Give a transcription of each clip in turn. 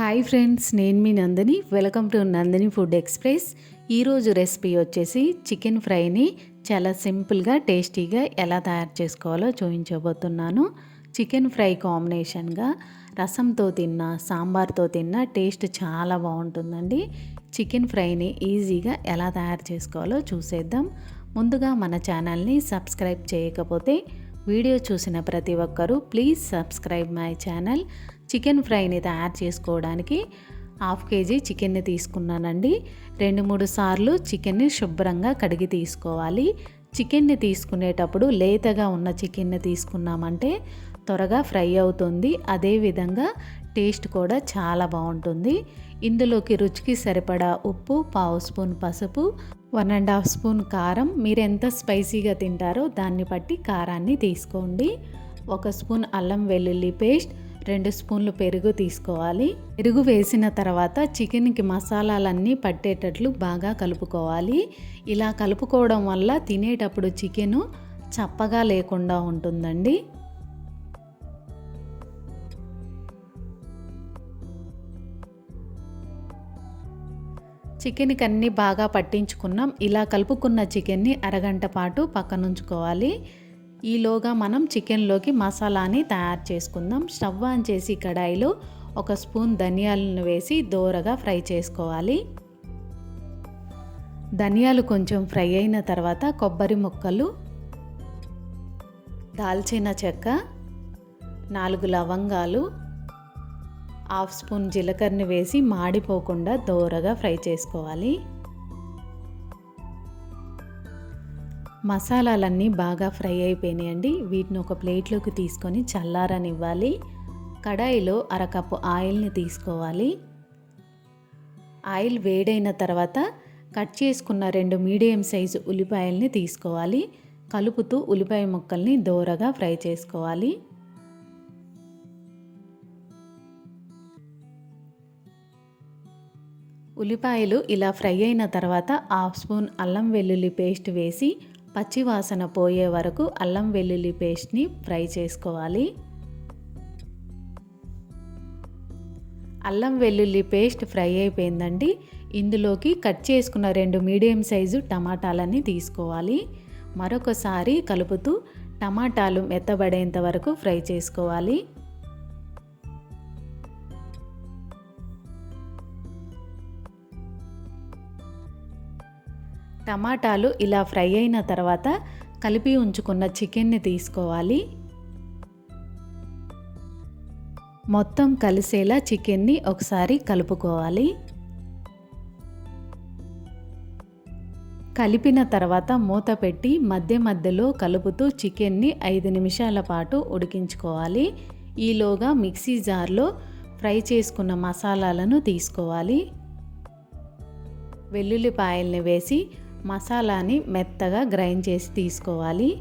Hi friends నేను మీ Nandini. Welcome to Nandini food express. ఈరోజు recipe వచ్చేసి చికెన్ ఫ్రైని చాలా సింపుల్గా టేస్టీగా ఎలా తయారు చేసుకోవాలో చూపించబోతున్నాను. చికెన్ ఫ్రై కాంబినేషన్గా రసంతో తిన్న సాంబార్తో తిన్న టేస్ట్ చాలా బాగుంటుందండి. చికెన్ ఫ్రైని ఈజీగా ఎలా తయారు చేసుకోవాలో చూసేద్దాం. ముందుగా మన ఛానల్ని సబ్స్క్రైబ్ చేయకపోతే వీడియో చూసిన ప్రతి ఒక్కరూ please subscribe my channel. Chicken ఫ్రైని తయారు చేసుకోవడానికి హాఫ్ కేజీ చికెన్ని తీసుకున్నానండి. రెండు మూడు సార్లు చికెన్ని శుభ్రంగా కడిగి తీసుకోవాలి. చికెన్ని తీసుకునేటప్పుడు లేతగా ఉన్న చికెన్ని తీసుకున్నామంటే త్వరగా ఫ్రై అవుతుంది. అదేవిధంగా టేస్ట్ కూడా చాలా బాగుంటుంది. ఇందులోకి రుచికి సరిపడా ఉప్పు పావు స్పూన్ పసుపు వన్ అండ్ హాఫ్ స్పూన్ కారం. మీరు ఎంత స్పైసీగా తింటారో దాన్ని బట్టి కారాన్ని తీసుకోండి. ఒక స్పూన్ అల్లం వెల్లుల్లి పేస్ట్ రెండు స్పూన్లు పెరుగు తీసుకోవాలి. పెరుగు వేసిన తర్వాత చికెన్కి మసాలాలన్నీ పట్టేటట్లు బాగా కలుపుకోవాలి. ఇలా కలుపుకోవడం వల్ల తినేటప్పుడు చికెను చప్పగా లేకుండా ఉంటుందండి. చికెన్కి అన్నీ బాగా పట్టించుకున్నాం. ఇలా కలుపుకున్న చికెన్ని అరగంట పాటు పక్కనుంచుకోవాలి. ఈలోగా మనం చికెన్లోకి మసాలాని తయారు చేసుకుందాం. స్టవ్ ఆన్ చేసి కడాయిలో ఒక స్పూన్ ధనియాలను వేసి దోరగా ఫ్రై చేసుకోవాలి. ధనియాలు కొంచెం ఫ్రై అయిన తర్వాత కొబ్బరి ముక్కలు దాల్చిన చెక్క నాలుగు లవంగాలు హాఫ్ స్పూన్ జీలకర్రని వేసి మాడిపోకుండా దోరగా ఫ్రై చేసుకోవాలి. మసాలాలన్నీ బాగా ఫ్రై అయిపోయినాయండి. వీటిని ఒక ప్లేట్లోకి తీసుకొని చల్లారనివ్వాలి. కడాయిలో అరకప్పు ఆయిల్ని తీసుకోవాలి. ఆయిల్ వేడైన తర్వాత కట్ చేసుకున్న రెండు మీడియం సైజు ఉల్లిపాయల్ని తీసుకోవాలి. కలుపుతూ ఉల్లిపాయ ముక్కల్ని దోరగా ఫ్రై చేసుకోవాలి. ఉల్లిపాయలు ఇలా ఫ్రై అయిన తర్వాత హాఫ్ స్పూన్ అల్లం వెల్లుల్లి పేస్ట్ వేసి పచ్చి వాసన పోయే వరకు అల్లం వెల్లుల్లి పేస్ట్ని ఫ్రై చేసుకోవాలి. అల్లం వెల్లుల్లి పేస్ట్ ఫ్రై అయిపోయిందండి. ఇందులోకి కట్ చేసుకున్న రెండు మీడియం సైజు టమాటాలని తీసుకోవాలి. మరొకసారి కలుపుతూ టమాటాలు మెత్తబడేంత వరకు ఫ్రై చేసుకోవాలి. టమాటాలు ఇలా ఫ్రై అయిన తర్వాత కలిపి ఉంచుకున్న చికెన్ని తీసుకోవాలి. మొత్తం కలిసేలా చికెన్ని ఒకసారి కలుపుకోవాలి. కలిపిన తర్వాత మూత పెట్టి మధ్య మధ్యలో కలుపుతూ చికెన్ని ఐదు నిమిషాల పాటు ఉడికించుకోవాలి. ఈలోగా మిక్సీ జార్లో ఫ్రై చేసుకున్న మసాలాలను తీసుకోవాలి. వెల్లుల్లిపాయల్ని వేసి మసాలాని మెత్తగా గ్రైండ్ చేసి తీసుకోవాలి.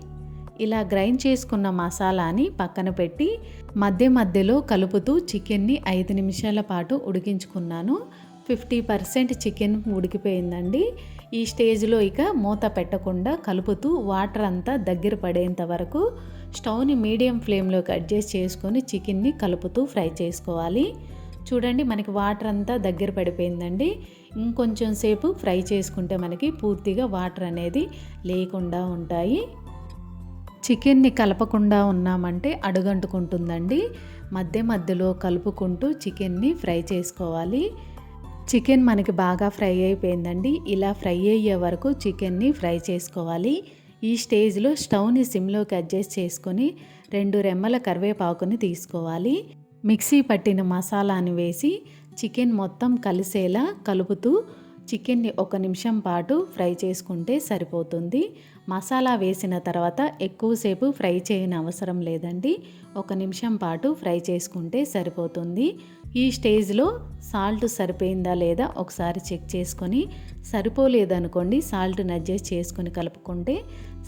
ఇలా గ్రైండ్ చేసుకున్న మసాలాని పక్కన పెట్టి మధ్య మధ్యలో కలుపుతూ చికెన్ని ఐదు నిమిషాల పాటు ఉడికించుకున్నాను. ఫిఫ్టీ పర్సెంట్ చికెన్ ఉడికిపోయిందండి. ఈ స్టేజ్లో ఇక మూత పెట్టకుండా కలుపుతూ వాటర్ అంతా దగ్గర పడేంత వరకు స్టవ్ని మీడియం ఫ్లేమ్లోకి అడ్జస్ట్ చేసుకొని చికెన్ని కలుపుతూ ఫ్రై చేసుకోవాలి. చూడండి మనకి వాటర్ అంతా దగ్గర పడిపోయిందండి. ఇంకొంచెం సేపు ఫ్రై చేసుకుంటే మనకి పూర్తిగా వాటర్ అనేది లేకుండా ఉంటాయి. చికెన్ని కలపకుండా ఉన్నామంటే అడుగంటుకుంటుందండి. మధ్య మధ్యలో కలుపుకుంటూ చికెన్ని ఫ్రై చేసుకోవాలి. చికెన్ మనకి బాగా ఫ్రై అయిపోయిందండి. ఇలా ఫ్రై అయ్యే వరకు చికెన్ని ఫ్రై చేసుకోవాలి. ఈ స్టేజ్లో స్టవ్ని సిమ్లోకి అడ్జస్ట్ చేసుకొని రెండు రెమ్మల కరివేపాకుని తీసుకోవాలి. మిక్సీ పట్టిన మసాలాని వేసి చికెన్ మొత్తం కలిసేలా కలుపుతూ చికెన్ని ఒక నిమిషం పాటు ఫ్రై చేసుకుంటే సరిపోతుంది. మసాలా వేసిన తర్వాత ఎక్కువసేపు ఫ్రై చేయని అవసరం లేదండి. ఒక నిమిషం పాటు ఫ్రై చేసుకుంటే సరిపోతుంది. ఈ స్టేజ్లో సాల్ట్ సరిపోయిందా లేదా ఒకసారి చెక్ చేసుకొని సరిపోలేదనుకోండి సాల్ట్ని అడ్జస్ట్ చేసుకొని కలుపుకుంటే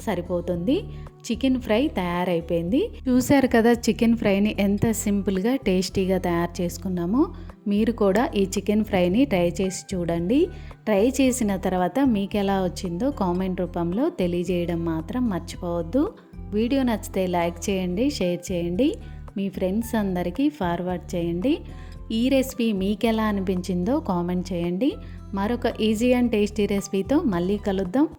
సరిపోతుంది. చికెన్ ఫ్రై తయారైపోయింది. చూశారు కదా చికెన్ ఫ్రైని ఎంత సింపుల్గా టేస్టీగా తయారు చేసుకున్నామో. మీరు కూడా ఈ చికెన్ ఫ్రైని ట్రై చేసి చూడండి. ట్రై చేసిన తర్వాత మీకు ఎలా వచ్చిందో కామెంట్ రూపంలో తెలియజేయడం మాత్రం మర్చిపోవద్దు. వీడియో నచ్చితే లైక్ చేయండి షేర్ చేయండి. మీ ఫ్రెండ్స్ అందరికీ ఫార్వర్డ్ చేయండి. ఈ రెసిపీ మీకు ఎలా అనిపించిందో కామెంట్ చేయండి. మరొక ఈజీ అండ్ టేస్టీ రెసిపీతో మళ్ళీ కలుద్దాం.